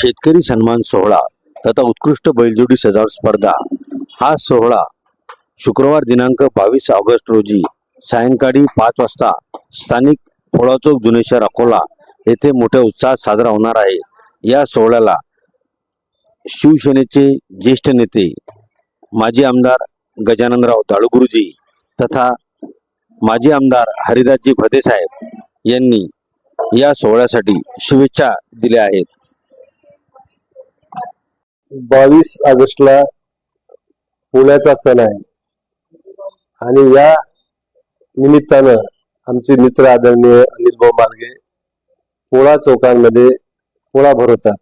शेतकरी सन्मान सोहळा तथा उत्कृष्ट बैलजोडी सजावट स्पर्धा. हा सोहळा शुक्रवार दिनांक बावीस ऑगस्ट रोजी सायंकाळी पाच वाजता स्थानिक फोळा चौक जुने शहर अकोला येथे मोठ्या उत्साहात साजरा होणार आहे. या सोहळ्याला शिवसेनेचे ज्येष्ठ नेते माजी आमदार गजाननराव दाळुगुरुजी तथा माजी आमदार हरिदासजी भदेसाहेब यांनी या सोहळ्यासाठी शुभेच्छा दिल्या आहेत. बावीस ऑगस्टला पुण्याचा सण आहे. आणि या निमित्तानं आमचे मित्र आदरणीय अनिल भाऊ मार्गे पोळा चौकांमध्ये पोळा भरवतात.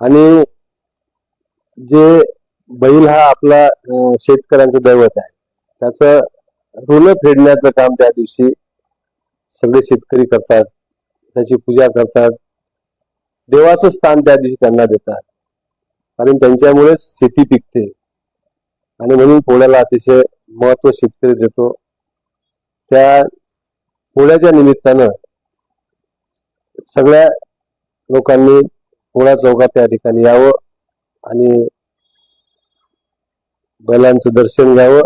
आणि जे बैल हा आपला शेतकऱ्यांचं दैवत आहे त्याचं ऋण फेडण्याचं काम त्या दिवशी सगळे शेतकरी करतात त्याची पूजा करतात देवाचं स्थान त्या दिवशी त्यांना देतात. कारण त्यांच्यामुळेच शेती पिकते. आणि म्हणून पोळ्याला अतिशय महत्त्व शेतकरी देतो. त्या पोळ्याच्या निमित्तानं सगळ्या लोकांनी पोळा चौकात त्या ठिकाणी यावं आणि बैलांचं दर्शन घ्यावं.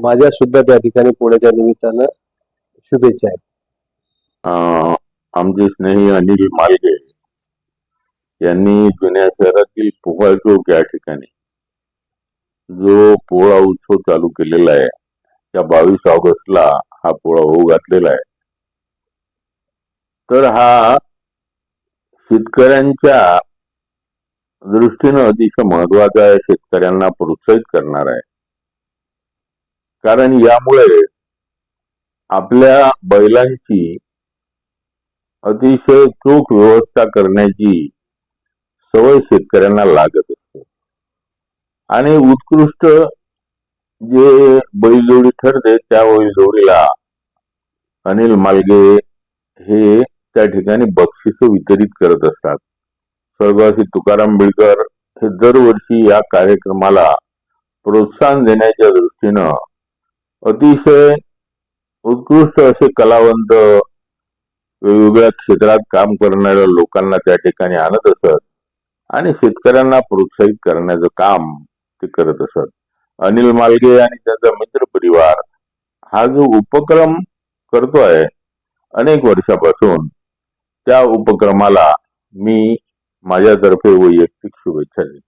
माझ्या सुद्धा त्या ठिकाणी पोळ्याच्या निमित्तानं शुभेच्छा आहेत. अं, आमचे स्नेही अनिल मालगे यांनी जुन्या शहरातील पोहाळ चौक या ठिकाणी जो पोळा उत्सव चालू केलेला आहे त्या बावीस ऑगस्टला हा पोळा होऊ घातलेला आहे. तर हा शेतकऱ्यांच्या दृष्टीनं अतिशय महत्त्वाचा आहे शेतकऱ्यांना प्रोत्साहित करणार आहे. कारण यामुळे आपल्या बैलांची अतिशय चोख व्यवस्था करण्याची सवय शेतकऱ्यांना लागत असते. आणि उत्कृष्ट जे बैलजोडी ठरते त्या बैलजोडीला अनिल मालगे हे त्या ठिकाणी बक्षिस वितरित करत असतात. स्वर्गवासी तुकाराम बिळकर हे दरवर्षी या कार्यक्रमाला प्रोत्साहन देण्याच्या दृष्टीनं अतिशय उत्कृष्ट असे कलावंत वेगवेगळ्या क्षेत्रात काम करणाऱ्या लोकांना त्या ठिकाणी आणत असत. आणि शेतकऱ्यांना प्रोत्साहित करण्याचं काम ते करत असत. अनिल मालगे आणि त्याचा मित्र परिवार हा जो उपक्रम करतोय अनेक वर्षापासून त्या उपक्रमाला मी माझ्यातर्फे वैयक्तिक शुभेच्छा देतो.